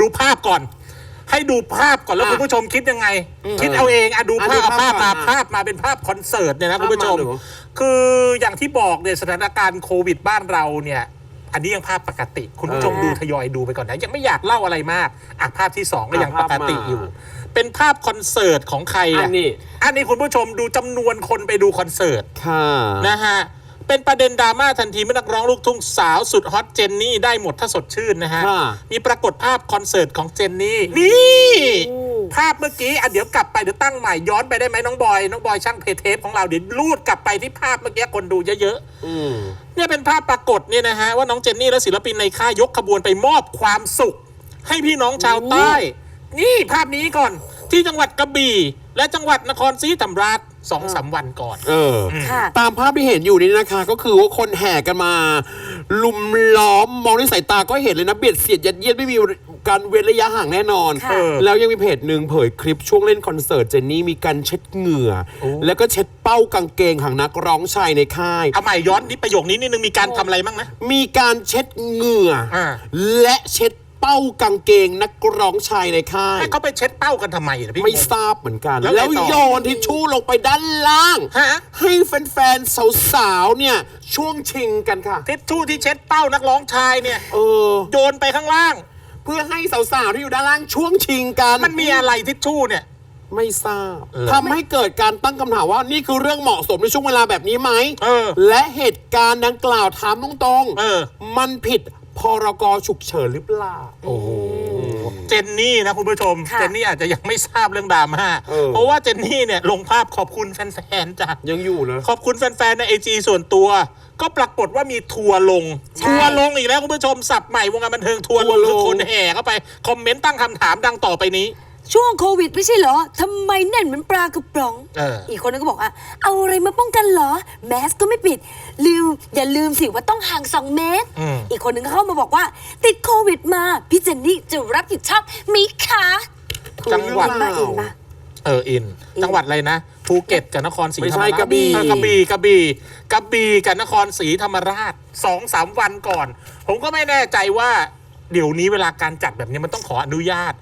ดูภาพก่อน ให้ดูภาพก่อนแล้วอะคุณผู้ชมคิดยังไง คิดเอาเองอะดูอะภาพดูภาภาพพก่อนมาอะภาพมาเป็นภาพคอนเสิร์ตเนี่ยนะคุณผู้ชมภาพมาหนูคืออย่างที่บอกเนี่ยสถานการณ์โควิดบ้านเราเนี่ย อันนี้ยังภาพปกติ คุณผู้ชมเออดูทยอยดูไปก่อนนะยังไม่อยากเล่าอะไรมากอะภาพที่สองก็ยังปอะกภาพมาติอยู่ เป็นภาพคอนเสิร์ตของใครอัอะนนี้ อันนี้คุณผู้ชมดูจำนวนคนไปดูคอนเสิร์ต ค่ะ นะฮะ เป็นประเด็นดราม่าทันทีเมื่อนักร้องลูกทุ่งสาวสุดฮอตเจนนี่ได้หมดถ้าสดชื่นนะฮะค่ะมีปรากฏภาพคอนเสิร์ตของเจนนี่ นี่ ภาพเมื่อกี้อะเดี๋ยวกลับไปเดี๋ยวตั้งใหม่ย้อนไปได้ไหมน้องบอย น้องบอยช่างเพจเทปของเราเดี๋ยวลูดกลับไปที่ภาพเมื่อกี้คนดูเยอะอืมๆเนี่ยเป็นภาพปรากฏเนี่ยนะฮะว่าน้องเจนนี่และศิลปินในค่ายยกขบวนไปมอบความสุข ให้พี่น้องชาวใต้ นี่ภาพนี้ก่อนที่จังหวัดกระบี่ และจังหวัดนครศรีธรรมราชสองสามวันก่อน เออ ค่ะ ตามภาพที่เห็นอยู่นี่นะคะ ก็คือว่าคนแห่กันมา ลุมล้อมมองด้วยสายตาก็เห็นเลยนะเบียดเสียดยัดเยียดไม่มีการเว้นระยะห่างแน่นอน ค่ะเออแล้วยังมีเพจหนึ่งเผยคลิปช่วงเล่นคอนเสิร์ตเจนนี่มีการเช็ดเหงื่อ โอ้ แล้วก็เช็ดเป้ากางเกงของนักร้องชายในค่าย เอาใหม่ย้อนนี่ประโยคนี้นิดนึงมีการทำอะไรบ้างนะ มีการเช็ดเหงื่ออา และเช็ด เป้ากางเกงนักร้องชายในค่าย ให้เขาไปเช็ดเป้ากันทำไมนะพี่ ไม่งงทราบเหมือนกัน แล้วไงแล้วต่อโยนทิชชู่ลงไปด้านล่าง ฮะ ให้แฟนๆ สาวๆ เนี่ย ช่วงชิงกันค่ะ ทิชชู่ที่เช็ดเป้านักร้องชายเนี่ยเออ โยนไปข้างล่าง เพื่อให้สาวๆ ที่อยู่ด้านล่างช่วงชิงกันมันมีอะไรทิชชู่เนี่ย ไม่ทราบเออทำให้เกิดการตั้งคำถามว่านี่คือเรื่องเหมาะสมในช่วงเวลาแบบนี้ไหมเออและเหตุการณ์ดังกล่าวถามตรงเออ มันผิด พรกฉุกเฉินหรือเปล่า โอ้โห เจนนี่นะคุณผู้ชม ค่ะ เจนนี่อาจจะยังไม่ทราบเรื่องดราม่า เออ เพราะว่าเจนนี่เนี่ยลงภาพขอบคุณแฟนๆจ้ะ ยังอยู่นะ ขอบคุณแฟนๆ ในไอจีส่วนตัว ก็ปรากฏว่ามีทัวร์ลง ใช่ ทัวร์ลงอีกแล้วคุณผู้ชมสับใหม่วงการบันเทิงทัวร์ลงทัวร์ลง คือคนแห่เข้าไป คอมเมนต์ตั้งคำถามดังต่อไปนี้ ช่วงโควิดไม่ใช่เหรอทำไมแน่นเหมือนปลากระป๋องเอออี กคนนึงก็บอกว่าเอาอะไรมาป้องกันเหรอ แมสก็ไม่ปิด ลืมอย่าลืมสิว่าต้องห่าง2เมตร อืม อีกคนนึงก็เข้ามาบอกว่า ติดโควิดมา พี่เจนนี่จะรับผิดชอบมิคะจังหวัดอินมาอินมาเอออิน จังหวัดอะไรนะภูเก็ตกับนครศรีไม่ธรรมใช่ราชกระบี่ เออกระบี่กระบี่กระบี่กับนครศรีธรรมราชสองสามวันก่อน ผมก็ไม่แน่ใจว่า เดี๋ยวนี้เวลาการจัดแบบนี้มันต้องขออนุญาต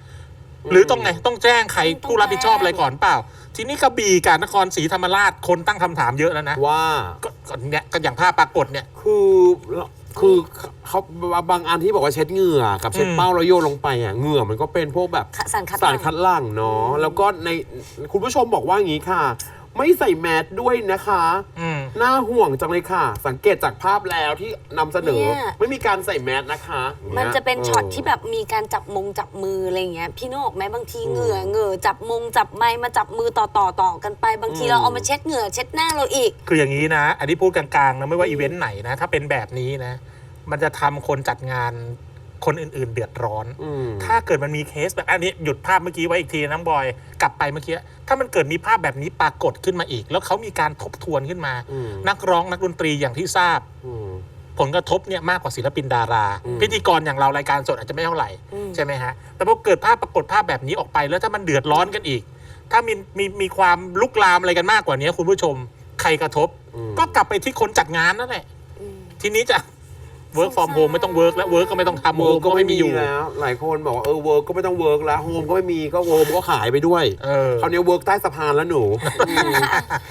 หรือต้องไงต้องแจ้งใครต้องผู้รับผิดชอบอะไรแจ้งก่อนเปล่า ทีนี้กระบี่กับนครศรีธรรมราชคนตั้งคำถามเยอะแล้วนะว่าก็ก็เนี่ยก็อย่างภาพปรากฏเนี่ย คือคือเขาบางอันที่บอกว่าเช็ดเหงื่อกับเช็ดอืม เป้าแล้วโยนลงไปอะเหงื่อมันก็เป็นพวกแบบสารคัดสารคัดหลั่งเนาะแล้วก็ในคุณผู้ชมบอกว่าอย่างนี้ค่ะ ไม่ใส่แมสด้วยนะคะ อืม น่าห่วงจังเลยค่ะ สังเกตจากภาพแล้วที่นำเสนอ เนี่ย ไม่มีการใส่แมสนะคะมันจะเป็นช็อตเที่แบบมีการจับมงจับมืออะไรอย่างเงี้ยพี่นึกออกไหมบางทีเหงื่อเหงื่อจับมงจับไม้มาจับมือต่อต่อต่อกันไป บางทีอืมเราเอามาเช็ดเหงื่อเช็ดหน้าเราอีก คืออย่างนี้นะ อันนี้พูดกลางๆนะไม่ว่าอีเวนต์ไหนนะ ถ้าเป็นแบบนี้นะ มันจะทำคนจัดงาน คนอื่น ๆ เดือดร้อน อืม ถ้าเกิดมันมีเคสแบบอันนี้หยุดภาพเมื่อกี้ไว้อีกทีนะน้องบอย กลับไปเมื่อกี้ถ้ามันเกิดมีภาพแบบนี้ปรากฏขึ้นมาอีก แล้วเขามีการทบทวนขึ้นมา อืม นักร้องนักดนตรีอย่างที่ทราบ อืม ผลกระทบเนี่ยมากกว่าศิลปินดารา อืม พิธีกรอย่างเรารายการสดอาจจะไม่เท่าไหร่ อืม ใช่ไหมฮะ แต่พอเกิดภาพปรากฏภาพแบบนี้ออกไป แล้วถ้ามันเดือดร้อนกันอีก ถ้ามีมีมีความลุกลามอะไรกันมากกว่านี้คุณผู้ชม ใครกระทบก็กลับไปที่คนจัดงานนั่นแหละทีนี้จะ work from home ไม่ต้อง work แล้ว work ก็ไม่ต้องทำเวิ home ร์กก็ก็ไม่ไม่มีมีอยู่ แล้ว หลายคนบอกว่าเออเวิร์กก็ไม่ต้องเวิร์กแล้วโฮมก็ไม่มีก็โฮมก็ขายไปด้วยเออ คราวนี้เวิร์กใต้สะพานแล้วหนู